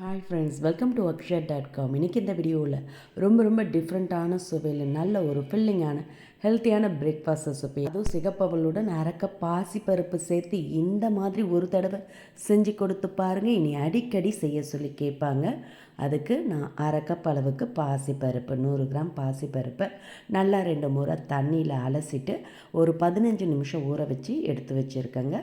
Hi friends welcome to Akshar dot com இன்றைக்கி இந்த வீடியோவில் ரொம்ப ரொம்ப டிஃப்ரெண்ட்டான சுவையில் நல்ல ஒரு ஃபில்லிங்கான ஹெல்த்தியான பிரேக்ஃபாஸ்ட் ரெசிபி அதுவும் சிகப்பவளுடன் அரைக்க பாசிப்பருப்பு சேர்த்து இந்த மாதிரி ஒரு தடவை செஞ்சு கொடுத்து பாருங்கள் இனி அடிக்கடி செய்ய சொல்லி கேட்பாங்க. அதுக்கு நான் அரை கப் அளவுக்கு பாசிப்பருப்பு நூறு கிராம் பாசிப்பருப்பை நல்லா ரெண்டு முறை தண்ணியில் அலசிட்டு ஒரு பதினஞ்சு நிமிஷம் ஊற வச்சு எடுத்து வச்சுருக்கேங்க.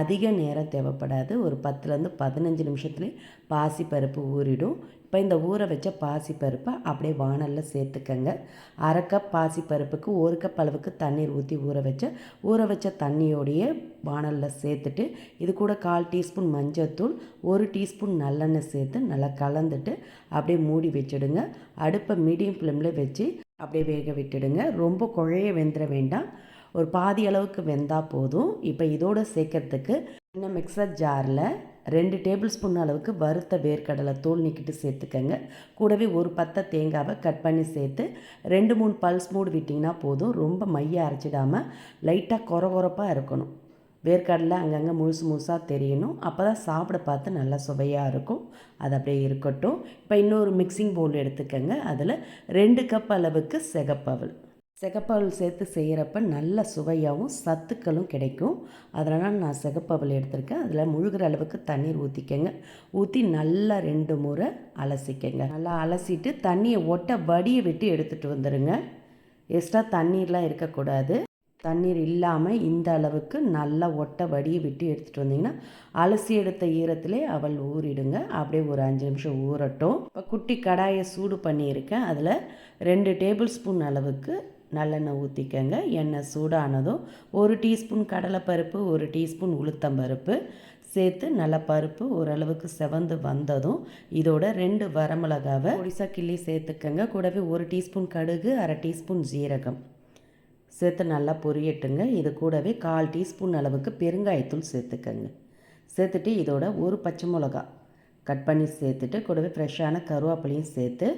அதிக நேரம் தேவைப்படாது. ஒரு பத்துலேருந்து பதினஞ்சு நிமிஷத்துலேயே பாசிப்பருப்பு ஊறிடும். இப்போ இந்த ஊற வச்ச பாசிப்பருப்பை அப்படியே வானலில் சேர்த்துக்கங்க. அரை கப் பாசிப்பருப்புக்கு ஒரு கப் அளவுக்கு தண்ணீர் ஊற்றி ஊற வச்ச ஊற வச்ச தண்ணியோடைய வானலில் சேர்த்துட்டு இது கூட கால் டீஸ்பூன் மஞ்சத்தூள் ஒரு டீஸ்பூன் நல்லெண்ணெய் சேர்த்து நல்லா கலந்துட்டு அப்படியே மூடி வச்சுடுங்க. அடுப்பை மீடியம் ஃப்ளேமில் வச்சு அப்படியே வேக விட்டுடுங்க. ரொம்ப குழைய வெந்துட வேண்டாம். ஒரு பாதி அளவுக்கு வெந்தால் போதும். இப்போ இதோடு சேர்க்கறதுக்கு சின்ன மிக்சர் ஜாரில் ரெண்டு டேபிள் ஸ்பூன் அளவுக்கு வறுத்த வேர்க்கடலை தோல் நீக்கிட்டு சேர்த்துக்கங்க. கூடவே ஒரு பத்தை தேங்காவை கட் பண்ணி சேர்த்து ரெண்டு மூணு பல்ஸ் மூடு விட்டிங்கன்னா போதும். ரொம்ப மைய அரைச்சிடாமல் லைட்டாக குற குறப்பாக இருக்கணும். வேர்க்கடலை அங்கங்கே முழுசு முழுசாக தெரியணும். அப்போ தான் சாப்பிட பார்த்து நல்லா சுவையாக இருக்கும். அது அப்படியே இருக்கட்டும். இப்போ இன்னொரு மிக்சிங் பவுல் எடுத்துக்கோங்க. அதில் ரெண்டு கப் அளவுக்கு செகப்பவல். சிகப்பவல் சேர்த்து செய்கிறப்ப நல்ல சுவையாகவும் சத்துக்களும் கிடைக்கும். அதனால் நான் சிகப்பவல் எடுத்திருக்கேன். அதில் முழுகிற அளவுக்கு தண்ணீர் ஊற்றிக்கங்க ஊற்றி நல்லா ரெண்டு முறை அலசிக்கங்க. நல்லா அலசிட்டு தண்ணியை ஒட்ட வடியை விட்டு எடுத்துகிட்டு வந்துடுங்க எக்ஸ்ட்ரா தண்ணீர்லாம் இருக்கக்கூடாது. தண்ணீர் இல்லாமல் இந்த அளவுக்கு நல்லா ஒட்ட வடியை விட்டு எடுத்துகிட்டு வந்தீங்கன்னா அலசி எடுத்த ஈரத்திலே அவள் ஊறிடுங்க. அப்படியே ஒரு அஞ்சு நிமிஷம் ஊறட்டும். இப்போ குட்டி கடாயை சூடு பண்ணியிருக்கேன். அதில் ரெண்டு டேபிள் ஸ்பூன் அளவுக்கு நல்லெண்ணெய் ஊற்றிக்கங்க எண்ணெய் சூடானதும் ஒரு டீஸ்பூன் கடலைப்பருப்பு ஒரு டீஸ்பூன் உளுத்தம்பருப்பு சேர்த்து நல்ல பருப்பு ஓரளவுக்கு செவந்து வந்ததும் இதோட ரெண்டு வரமிளகாவை ஒடிசா கிள்ளி சேர்த்துக்கங்க. கூடவே ஒரு டீஸ்பூன் கடுகு அரை டீஸ்பூன் ஜீரகம் சேர்த்து நல்லா பொரியட்டுங்க. இது கூடவே கால் டீஸ்பூன் அளவுக்கு பெருங்காயத்தூள் சேர்த்துக்கங்க. சேர்த்துட்டு இதோட ஒரு பச்சை மிளகா கட் பண்ணி சேர்த்துட்டு கூடவே ஃப்ரெஷ்ஷான கருவேப்பிலையும் சேர்த்து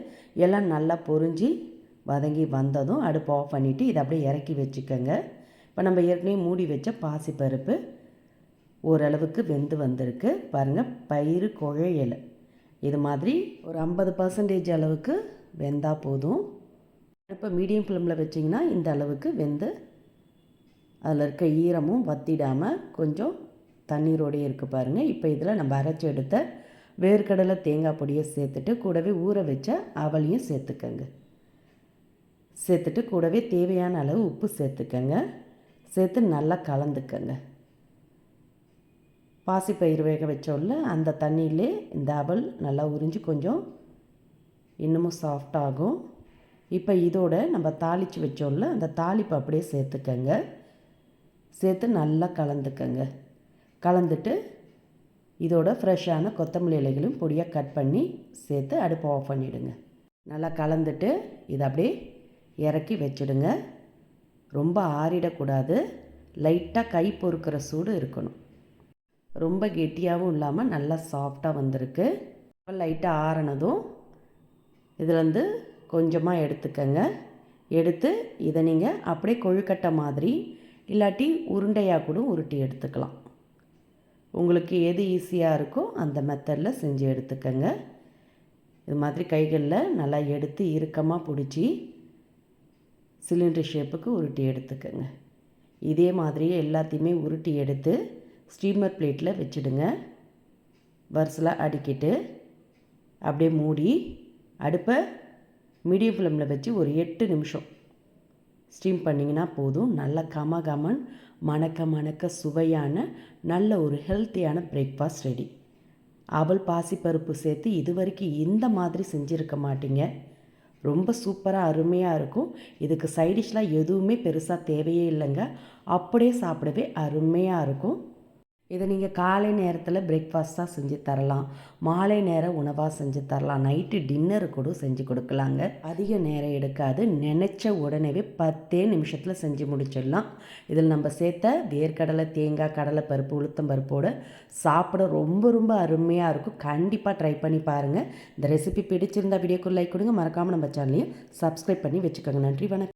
எல்லாம் நல்லா பொரிஞ்சு வதங்கி வந்ததும் அடுப்பு ஆஃப் பண்ணிவிட்டு இதை அப்படியே இறக்கி வச்சுக்கோங்க. இப்போ நம்ம ஏற்கனவே மூடி வச்ச பாசிப்பருப்பு ஓரளவுக்கு வெந்து வந்திருக்கு. பாருங்கள் பயிறு குழையலை இது மாதிரி ஒரு ஐம்பது பர்சன்டேஜ் அளவுக்கு வெந்தால் போதும். அடுப்பை மீடியம் ஃப்ளேமில் வச்சிங்கன்னா இந்த அளவுக்கு வெந்து அதில் இருக்க ஈரமும் வத்திடாமல் கொஞ்சம் தண்ணீரோடையே இருக்குது பாருங்கள் இப்போ இதில் நம்ம அரைச்சி எடுத்த வேர்க்கடலை தேங்காய் பொடியை சேர்த்துட்டு கூடவே ஊற வச்ச அவளையும் சேர்த்துக்கங்க. சேர்த்துட்டு கூடவே தேவையான அளவு உப்பு சேர்த்துக்கங்க. சேர்த்து நல்லா கலந்துக்கங்க. பாசிப்பயிர் வேக வச்சோல்ல அந்த தண்ணியிலே இந்த அவல் நல்லா உறிஞ்சி கொஞ்சம் இன்னமும் சாஃப்டாகும் இப்போ இதோட நம்ம தாளித்து வச்சோல்ல அந்த தாளிப்பு அப்படியே சேர்த்துக்கங்க. சேர்த்து நல்லா கலந்துக்கங்க. கலந்துட்டு இதோட ஃப்ரெஷ்ஷான கொத்தமல்லி இலைகளையும் பொடியாக கட் பண்ணி சேர்த்து அடுப்பை ஆஃப் பண்ணிவிடுங்க நல்லா கலந்துட்டு இதை அப்படியே இறக்கி வச்சுடுங்க. ரொம்ப ஆறிடக்கூடாது. லைட்டாக கை பொறுக்கிற சூடு இருக்கணும். ரொம்ப கெட்டியாகவும் இல்லாமல் நல்லா சாஃப்டாக வந்திருக்கு. லைட்டாக ஆறினதும் இதுலேருந்து கொஞ்சமாக எடுத்துக்கங்க. எடுத்து இதை நீங்கள் அப்படியே கொழுக்கட்டை மாதிரி இல்லாட்டி உருண்டையாக கூட உருட்டி எடுத்துக்கலாம். உங்களுக்கு எது ஈஸியாக இருக்கோ அந்த மெத்தடில் செஞ்சு எடுத்துக்கங்க. இது மாதிரி கைகளில் நல்லா எடுத்து இறுக்கமாக பிடிச்சி சிலிண்டர் ஷேப்புக்கு உருட்டி எடுத்துக்கோங்க. இதே மாதிரியே எல்லாத்தையுமே உருட்டி எடுத்து ஸ்டீமர் பிளேட்டில் வச்சுடுங்க. வரிசலாக அடிக்கிட்டு அப்படியே மூடி அடுப்பை மீடியம் ஃப்ளேமில் வச்சு ஒரு எட்டு நிமிஷம் ஸ்டீம் பண்ணிங்கன்னா போதும். நல்ல கம கமன் மணக்க மணக்க சுவையான நல்ல ஒரு ஹெல்த்தியான பிரேக்ஃபாஸ்ட் ரெடி அவள் பாசிப்பருப்பு சேர்த்து இது வரைக்கும் இந்த மாதிரி செஞ்சுருக்க மாட்டீங்க. ரொம்ப சூப்பராக அருமையாக இருக்கும். இதுக்கு சைடிஷ்லாம் எதுவுமே பெருசாக தேவையே இல்லைங்க. அப்படியே சாப்பிடவே அருமையாக இருக்கும். இதை நீங்கள் காலை நேரத்தில் பிரேக்ஃபாஸ்ட்டாக செஞ்சு தரலாம். மாலை நேரம் உணவாக செஞ்சு தரலாம். நைட்டு டின்னர் கூட செஞ்சு கொடுக்கலாங்க. அதிக நேரம் எடுக்காது. நினச்ச உடனேவே பத்தே நிமிஷத்தில் செஞ்சு முடிச்சிடலாம். இதில் நம்ம சேர்த்த வேர்க்கடலை தேங்காய் கடலை பருப்பு உளுத்தம் பருப்போடு சாப்பிட ரொம்ப ரொம்ப அருமையாக இருக்கும். கண்டிப்பாக ட்ரை பண்ணி பாருங்கள் இந்த ரெசிபி பிடிச்சிருந்தா வீடியோக்கு லைக் கொடுங்க. மறக்காமல் நம்ம சேனலையும் சப்ஸ்கிரைப் பண்ணி வச்சுக்கோங்க. நன்றி வணக்கம்.